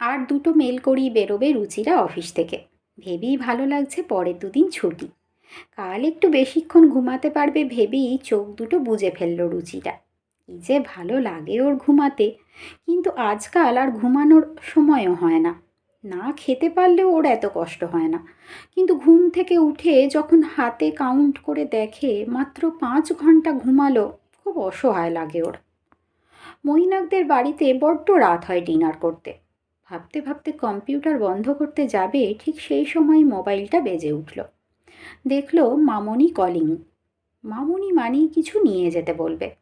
আর দুটো মেল করিয়ে বেরোবে রুচিরা অফিস থেকে। ভেবেই ভালো লাগছে পরের দুদিন ছুটি। কাল একটু বেশিক্ষণ ঘুমাতে পারবে ভেবেই চোখ দুটো বুজে ফেলল রুচিরা। কি যে ভালো লাগে ওর ঘুমাতে, কিন্তু আজকাল আর ঘুমানোর সময়ও হয় না। না খেতে পারলেও ওর এত কষ্ট হয় না। কিন্তু ঘুম থেকে উঠে যখন হাতে কাউন্ট করে দেখে মাত্র পাঁচ ঘণ্টা ঘুমালো, খুব অসহায় লাগে ওর। মৈনাকদের বাড়িতে বড্ড রাত হয় ডিনার করতে। ভাবতে ভাবতে কম্পিউটার বন্ধ করতে যাবে, ঠিক সেই সময় মোবাইলটা বেজে উঠল। দেখল মামনি কলিং। মামনি মানি কিছু নিয়ে যেতে বলবে।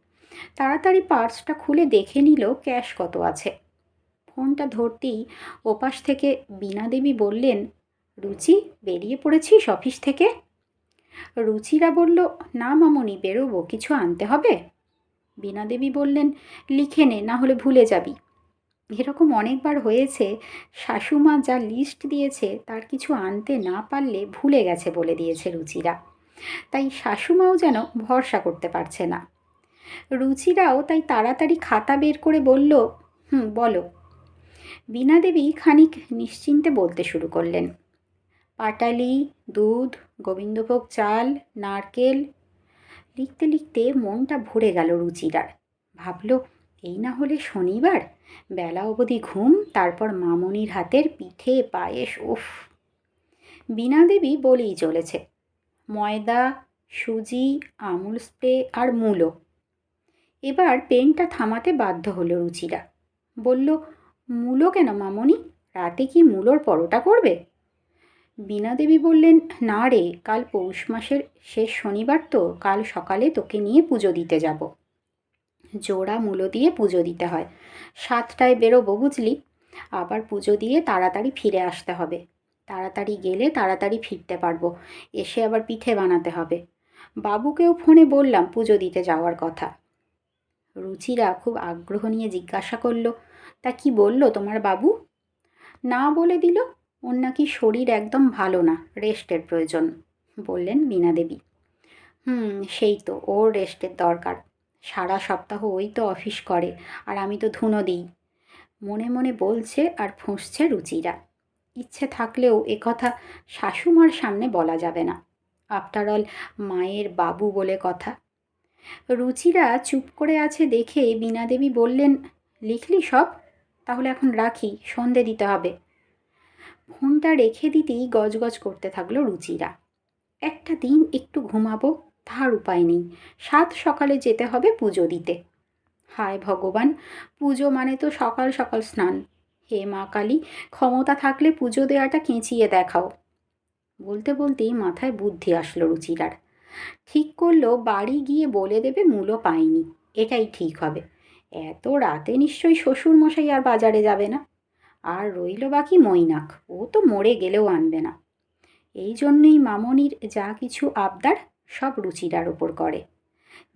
তাড়াতাড়ি পার্সটা খুলে দেখে নিল ক্যাশ কত আছে। ফোনটা ধরতেই ওপাশ থেকে বীণা দেবী বললেন, রুচি, বেরিয়ে পড়েছিস অফিস থেকে? রুচিরা বলল, না মামনি, বেরোবো, কিছু আনতে হবে? বীণা দেবী বললেন, লিখে নে, না হলে ভুলে যাবি। এরকম অনেকবার হয়েছে, শাশুমা যা লিস্ট দিয়েছে তার কিছু আনতে না পারলে ভুলে গেছে বলে দিয়েছে রুচিরা। তাই শাশুমাও যেন ভরসা করতে পারছে না। রুচিরাও তাই তাড়াতাড়ি খাতা বের করে বলল, হুম, বলো। বীণা দেবী খানিক নিশ্চিন্তে বলতে শুরু করলেন, পাটালি, দুধ, গোবিন্দভোগ চাল, নারকেল। লিখতে লিখতে মনটা ভরে গেল রুচিরার। ভাবল, এই না হলে শনিবার? বেলা অবধি ঘুম, তারপর মামনির হাতের পিঠে, পায়েস, উফ। বীণা দেবী বলেই চলেছে, ময়দা, সুজি, আমুল স্প্রে আর মূলো। এবার পেনটা থামাতে বাধ্য হলো রুচিরা। বলল, মূলো কেন মামনি? রাতে কি মূলোর পরোটা করবে? বীণা দেবী বললেন, না রে, কাল পৌষ মাসের শেষ শনিবার তো, কাল সকালে তোকে নিয়ে পুজো দিতে যাব। জোড়া মূলো দিয়ে পুজো দিতে হয়। সাতটায় বেরোবো বুঝলি? আবার পুজো দিয়ে তাড়াতাড়ি ফিরে আসতে হবে। তাড়াতাড়ি গেলে তাড়াতাড়ি ফিরতে পারব। এসে আবার পিঠে বানাতে হবে। বাবুকেও ফোনে বললাম পুজো দিতে যাওয়ার কথা। রুচিরা খুব আগ্রহ নিয়ে জিজ্ঞাসা করল, তা কি বলল তোমার বাবু? না বলে দিল, ওর নাকি শরীর একদম ভালো না, রেস্টের প্রয়োজন। বললেন বীণা দেবী। হুম, সেই তো, ওর রেস্টের দরকার। সারা সপ্তাহ ওই তো অফিস করে, আর আমি তো ধুনো দিই। মনে মনে বলছে আর ফুঁসছে রুচিরা। ইচ্ছে থাকলেও একথা শাশুমার সামনে বলা যাবে না। আফটার অল, মায়ের বাবু বলে কথা। রুচিরা চুপ করে আছে দেখে বীণা দেবী বললেন, লিখলি সব? তাহলে এখন রাখি, সন্ধে দিতে হবে। ফোনটা রেখে দিতেই গজগজ করতে থাকল রুচিরা। একটা দিন একটু ঘুমাবো তার উপায় নেই। সাত সকালে যেতে হবে পুজো দিতে। হায় ভগবান, পুজো মানে তো সকাল সকাল স্নান। হে মা কালী, ক্ষমতা থাকলে পুজো দেওয়াটা কেঁচিয়ে দেখাও। বলতে বলতেই মাথায় বুদ্ধি আসলো রুচিরার। ঠিক করল বাড়ি গিয়ে বলে দেবে মূলো পায়নি। এটাই ঠিক হবে। এত রাতে নিশ্চয়ই শ্বশুর মশাই আর বাজারে যাবে না। আর রইল বাকি মৈনাক। ও তো মরে গেলেও আনবে না। এই জন্যই মামনির যা কিছু আবদার সব রুচিরার ওপর করে।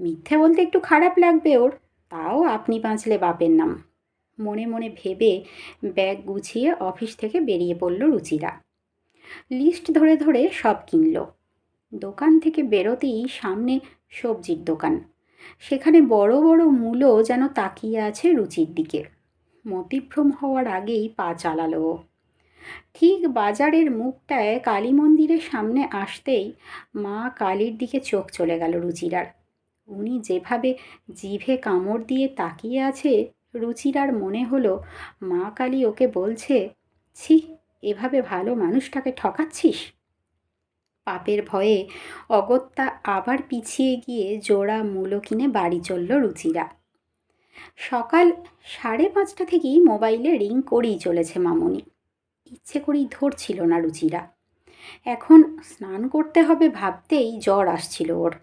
মিথ্যে বলতে একটু খারাপ লাগবে ওর, তাও আপনি বাঁচলে বাপের নাম। মনে মনে ভেবে ব্যাগ গুছিয়ে অফিস থেকে বেরিয়ে পড়ল রুচিরা। লিস্ট ধরে ধরে সব কিনল। দোকান থেকে বেরোতেই সামনে সবজির দোকান। সেখানে বড় বড় মূলো যেন তাকিয়ে আছে রুচির দিকে। মতিভ্রম হওয়ার আগেই পা চালালো ঠিক বাজারের মুখটায় কালী মন্দিরের সামনে আসতেই মা কালীর দিকে চোখ চলে গেল রুচিরার। উনি যেভাবে জিভে কামড় দিয়ে তাকিয়ে আছে, রুচিরার মনে হলো মা কালী ওকে বলছে, ছি, এভাবে ভালো মানুষটাকে ঠকাচ্ছিস? পাপের ভয়ে অগত্যা আবার পিছিয়ে গিয়ে জোড়া মূলো কিনে বাড়ি চলল রুচিরা। সকাল সাড়ে পাঁচটা থেকেই মোবাইলে রিং করেই চলেছে মামনি। ইচ্ছে করেই ধরছিল না রুচিরা। এখন স্নান করতে হবে ভাবতেই জ্বর আসছিল ওর।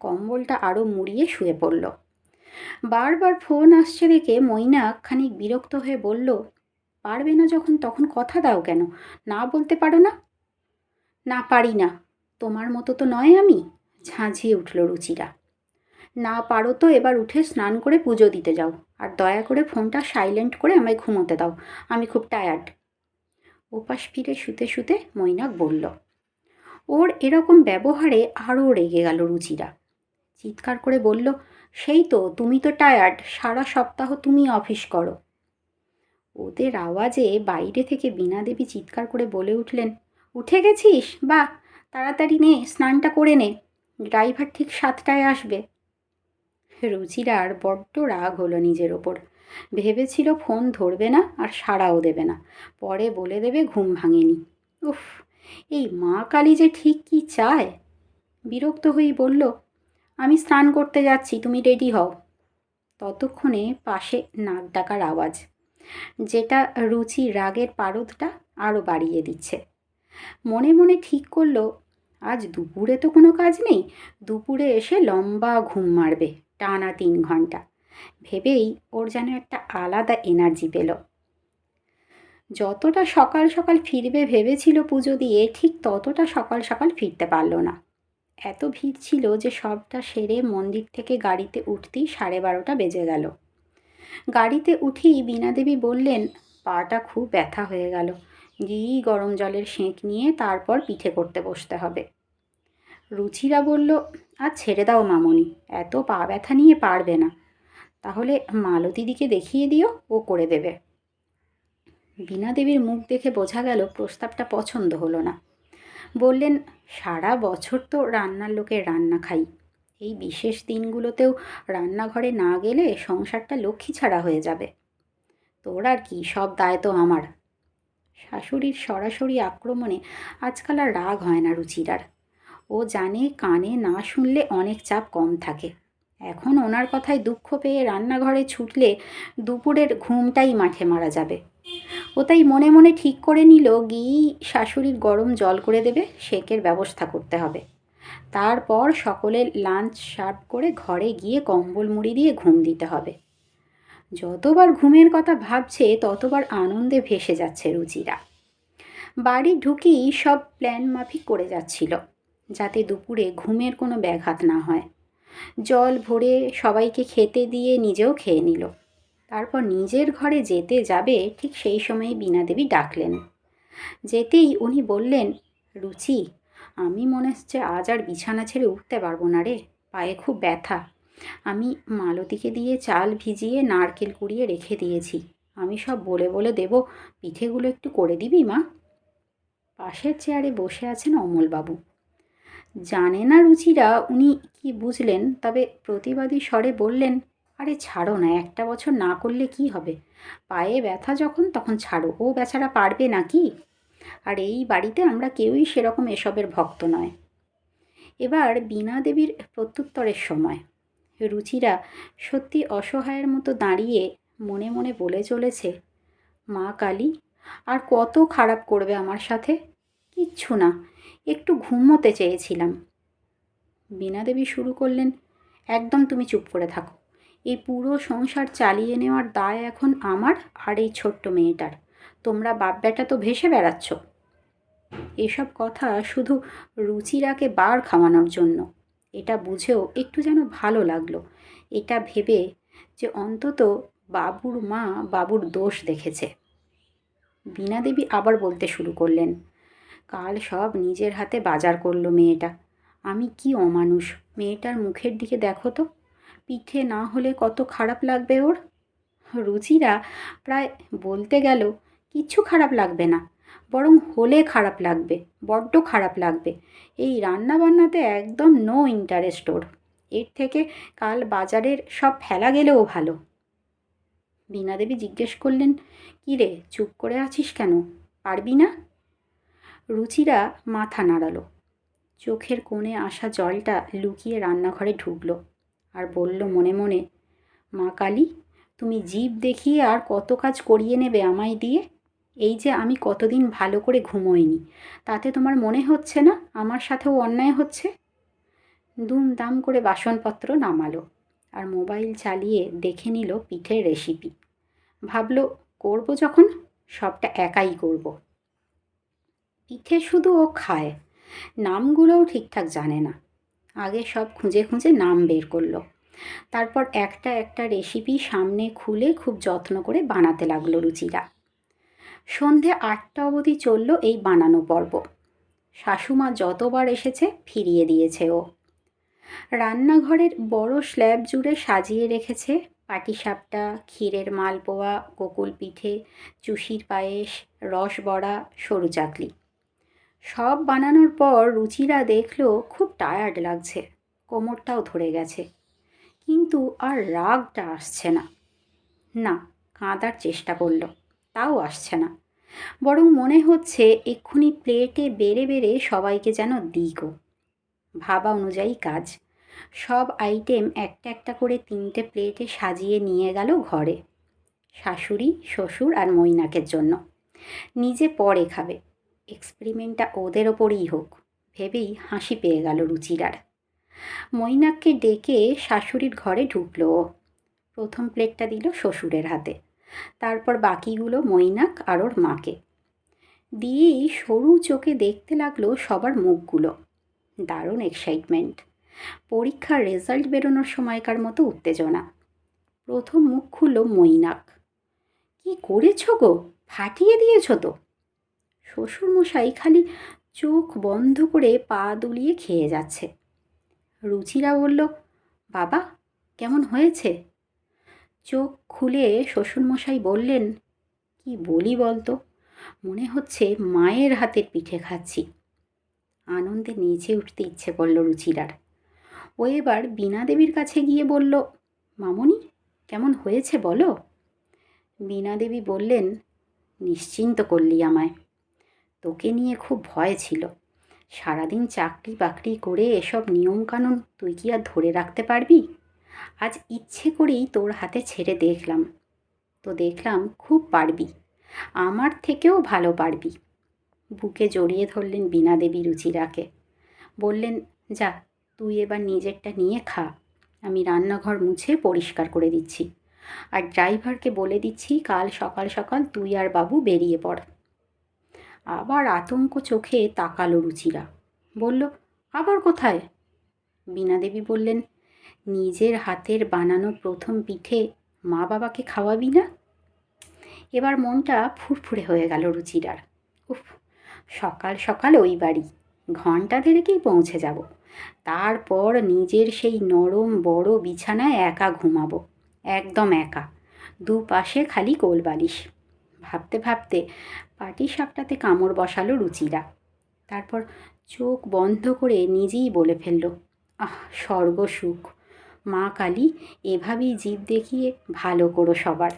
কম্বলটা আরও মুড়িয়ে শুয়ে পড়ল। বারবার ফোন আসছে দেখে মইনা খানিক বিরক্ত হয়ে বলল, পারবে না যখন, তখন কথা দাও কেন? না বলতে পারো না? না পারি না। তোমার মতো তো নয় আমি, ঝাঁঝিয়ে উঠল রুচিরা। না পারো তো, এবার উঠে স্নান করে পুজো দিতে যাও। আর দয়া করে ফোনটা সাইলেন্ট করে আমায় ঘুমোতে দাও। আমি খুব টায়ার্ড। ওপাশ ফিরে শুতে শুতে মৈনাক বলল, ওর এরকম ব্যবহারে আরও রেগে গেল রুচিরা। চিৎকার করে বলল, সেই তো, তুমি তো টায়ার্ড সারা সপ্তাহ তুমি অফিস করো। ওদের আওয়াজে বাইরে থেকে বীণা দেবী চিৎকার করে বলে উঠলেন, উঠে গেছিস? বা তাড়াতাড়ি নে, স্নানটা করে নে ড্রাইভার ঠিক সাতটায় আসবে। রুচিরার বড্ড রাগ হলো নিজের ওপর। ভেবেছিল ফোন ধরবে না আর সাড়াও দেবে না। পরে বলে দেবে ঘুম ভাঙেনি। উফ, এই মা কালী যে ঠিক কি চায়? বিরক্ত হয়েই বলল, আমি স্নান করতে যাচ্ছি, তুমি রেডি হও। ততক্ষণে পাশে নাক ডাকার আওয়াজ, যেটা রুচি রাগের পারদটা আরও বাড়িয়ে দিচ্ছে। মনে মনে ঠিক করল, আজ দুপুরে তো কোনো কাজ নেই, দুপুরে এসে লম্বা ঘুম মারবে, টানা তিন ঘণ্টা। ভেবেই ওর যেন একটা আলাদা এনার্জি পেল। যতটা সকাল সকাল ফিরবে ভেবেছিল পুজো দিয়ে, ঠিক ততটা সকাল সকাল ফিরতে পারল না। এত ভিড় ছিল যে সবটা সেরে মন্দির থেকে গাড়িতে উঠতেই সাড়ে বারোটা বেজে গেল। গাড়িতে উঠেই বীণাদেবী বললেন, পাটা খুব ব্যথা হয়ে গেল। গিয়েই গরম জলের সেঁক নিয়ে তারপর পিঠে করতে বসতে হবে। রুচিরা বলল, আর ছেড়ে দাও মামনি, এত পা ব্যথা নিয়ে পারবে না। তাহলে মালতীদিকে দেখিয়ে দিও, ও করে দেবে। বীণা দেবীর মুখ দেখে বোঝা গেল প্রস্তাবটা পছন্দ হলো না। বললেন, সারা বছর তো রান্নার লোকের রান্না খাই। এই বিশেষ দিনগুলোতেও রান্নাঘরে না গেলে সংসারটা লক্ষ্মী ছাড়া হয়ে যাবে। তোর আর কি সব দায় তো আমার। শাশুড়ির সরাসরি আক্রমণে আজকাল আর রাগ হয় না রুচিরার। ও জানে কানে না শুনলে অনেক চাপ কম থাকে। এখন ওনার কথায় দুঃখ পেয়ে রান্নাঘরে ছুটলে দুপুরের ঘুমটাই মাঠে মারা যাবে। ও তাই মনে মনে ঠিক করে নিল গিয়েই শাশুড়ির গরম জল করে দেবে, শেকের ব্যবস্থা করতে হবে। তারপর সকলে লাঞ্চ সার্ভ করে ঘরে গিয়ে কম্বল মুড়ি দিয়ে ঘুম দিতে হবে। যতবার ঘুমের কথা ভাবছে, ততবার আনন্দে ভেসে যাচ্ছে রুচিরা। বাড়ি ঢুকেই সব প্ল্যান মাফিক করে যাচ্ছিল, যাতে দুপুরে ঘুমের কোনো ব্যাঘাত না হয়। জল ভরে সবাইকে খেতে দিয়ে নিজেও খেয়ে নিল। তারপর নিজের ঘরে যেতে যাবে ঠিক সেই সময় বীণাদেবী ডাকলেন। যেতেই উনি বললেন, রুচি, আমি মনে হচ্ছে আজ আর বিছানা ছেড়ে উঠতে পারব না রে, পায়ে খুব ব্যথা। আমি মালতীকে দিয়ে চাল ভিজিয়ে নারকেল কুড়িয়ে রেখে দিয়েছি। আমি সব বলে বলে দেব, পিঠেগুলো একটু করে দিবি মা? পাশের চেয়ারে বসে আছেন অমলবাবু। জানে না রুচিরা, উনি কি বুঝলেন? তবে প্রতিবাদী স্বরে বললেন, আরে ছাড়ো না, একটা বছর না করলে কি হবে? পায়ে ব্যথা যখন, তখন ছাড়ো। ও বেচারা পারবে না কি আর এই বাড়িতে আমরা কেউই সেরকম এসবের ভক্ত নয়। এবার বীণা দেবীর প্রত্যুত্তরের সময়। রুচিরা সত্যি অসহায়ের মতো দাঁড়িয়ে মনে মনে বলে চলেছে, মা কালী, আর কত খারাপ করবে আমার সাথে? কিচ্ছু না, একটু ঘুমোতে চেয়েছিলাম। বীণা দেবী শুরু করলেন, একদম তুমি চুপ করে থাকো। এই পুরো সংসার চালিয়ে নেওয়ার দায় এখন আমার আর এই ছোট্ট মেয়েটার। তোমরা বাপ তো ভেসে বেড়াচ্ছ। এসব কথা শুধু রুচিরাকে বার খাওয়ানোর জন্য। এটা বুঝেও একটু যেন ভালো লাগল। এটা ভেবে যে অন্তত বাবুর মা বাবুর দোষ দেখেছে। বীণা দেবী আবার বলতে শুরু করলেন কাল সব নিজের হাতে বাজার করল মেয়েটা। আমি কি অমানুষ, মেয়েটার মুখের দিকে দেখো তো। পিঠে না হলে কত খারাপ লাগবে ওর? রুচিরা প্রায় বলতে গেল, কিচ্ছু খারাপ লাগবে না, বরং হলে খারাপ লাগবে, বড্ড খারাপ লাগবে। এই রান্না বান্নাতে একদম নো ইন্টারেস্ট ওর। এর থেকে কাল বাজারের সব ফেলা গেলেও ভালো। বীণাদেবী জিজ্ঞেস করলেন, কী রে, চুপ করে আছিস কেন? পারবি না? রুচিরা মাথা নাড়ালো। চোখের কোণে আসা জলটা লুকিয়ে রান্নাঘরে ঢুকলো আর বলল মনে মনে, মা কালী, তুমি জীব দেখিয়ে আর কত কাজ করিয়ে নেবে আমায় দিয়ে? এই যে আমি কতদিন ভালো করে ঘুমোইনি, তাতে তোমার মনে হচ্ছে না আমার সাথেও অন্যায় হচ্ছে? দুমদাম করে বাসনপত্র নামালো আর মোবাইল চালিয়ে দেখে নিল পিঠের রেসিপি। ভাবলো, করব যখন? সবটা একাই করব। পিঠে শুধু ও খায়। নামগুলোও ঠিকঠাক জানে না। আগে সব খুঁজে খুঁজে নাম বের করল। তারপর একটা একটা রেসিপি সামনে খুলে খুব যত্ন করে বানাতে লাগল রুচিরা। সন্ধে আটটা অবধি চলল এই বানানো পর্ব। শাশুমা যতবার এসেছে ফিরিয়ে দিয়েছে ও। রান্নাঘরের বড় স্ল্যাব জুড়ে সাজিয়ে রেখেছে পাটিসাপটা, ক্ষীরের মালপোয়া, গোকুল পিঠে, চুষির পায়েস রস বড়া সরু চাকলি। সব বানানোর পর রুচিরা দেখল খুব টায়ার্ড লাগছে। কোমরটাও ধরে গেছে। কিন্তু আর রাগটা আসছে না। না, কাঁদার চেষ্টা করল, তাও আসছে না। বরং মনে হচ্ছে এক্ষুনি প্লেটে বেড়ে বেড়ে সবাইকে যেন দিগো। ভাবা অনুযায়ী কাজ। সব আইটেম একটা একটা করে তিনটে প্লেটে সাজিয়ে নিয়ে গেল ঘরে। শাশুড়ি, শ্বশুর আর মৈনাকের জন্য। নিজে পরে খাবে। এক্সপেরিমেন্টটা ওদের ওপরেই হোক, ভেবেই হাসি পেয়ে গেল রুচিরার মৈনাককে ডেকে শাশুড়ির ঘরে ঢুকলো। প্রথম প্লেটটা দিল শ্বশুরের হাতে। তারপর বাকিগুলো মৈনাক আর ওর মাকে। দিয়েই সরু চোখে দেখতে লাগল সবার মুখগুলো। দারুণ এক্সাইটমেন্ট পরীক্ষার রেজাল্ট বেরোনোর সময়কার মতো উত্তেজনা। প্রথম মুখ খুলল মৈনাক। কি করেছ গো? ফাটিয়ে দিয়েছ তো? শ্বশুরমশাই খালি চোখ বন্ধ করে পা দুলিয়ে খেয়ে যাচ্ছে। রুচিরা বলল, বাবা, কেমন হয়েছে? চোখ খুলে শ্বশুরমশাই বললেন, কি বলি বলতো, মনে হচ্ছে মায়ের হাতের পিঠে খাচ্ছি। আনন্দে নেচে উঠতে ইচ্ছে করল রুচিরার। ও এবার বীণা দেবীর কাছে গিয়ে বলল, মামনি, কেমন হয়েছে বলো? বীণা দেবী বললেন, নিশ্চিন্ত করলি আমায়। তোকে নিয়ে খুব ভয় ছিল। সারাদিন চাকরি বাকরি করে এসব নিয়মকানুন তুই কি আর ধরে রাখতে পারবি? আজ ইচ্ছে করেই তোর হাতে ছেড়ে দেখলাম। তো দেখলাম খুব পারবি। আমার থেকেও ভালো পারবি। বুকে জড়িয়ে ধরলেন বীণা দেবী রুচিরাকে। বললেন, যা, তুই এবার নিজেরটা নিয়ে খা। আমি রান্নাঘর মুছে পরিষ্কার করে দিচ্ছি। আর ড্রাইভারকে বলে দিচ্ছি, কাল সকাল সকাল তুই আর বাবু বেরিয়ে পড়। আবার আতঙ্ক চোখে তাকালো রুচিরা। বলল, আবার কোথায়? বীণা দেবী বললেন, নিজের হাতের বানানো প্রথম পিঠে মা বাবাকে খাওয়াবি না? এবার মনটা ফুরফুরে হয়ে গেল রুচিরার। উফ, সকাল সকাল ওই বাড়ি, ঘণ্টা দেড়েকেই পৌঁছে যাব। তারপর নিজের সেই নরম বড় বিছানায় একা ঘুমাবো, একদম একা। দুপাশে খালি কোলবালিশ। ভাবতে ভাবতে পাটি সাপটাতে কামড় বসালো রুচিরা। তারপর চোখ বন্ধ করে নিজেই বলে ফেলল, আহ স্বর্গসুখ মা কালী, এভাবেই জীব দেখিয়ে ভালো করো সবার।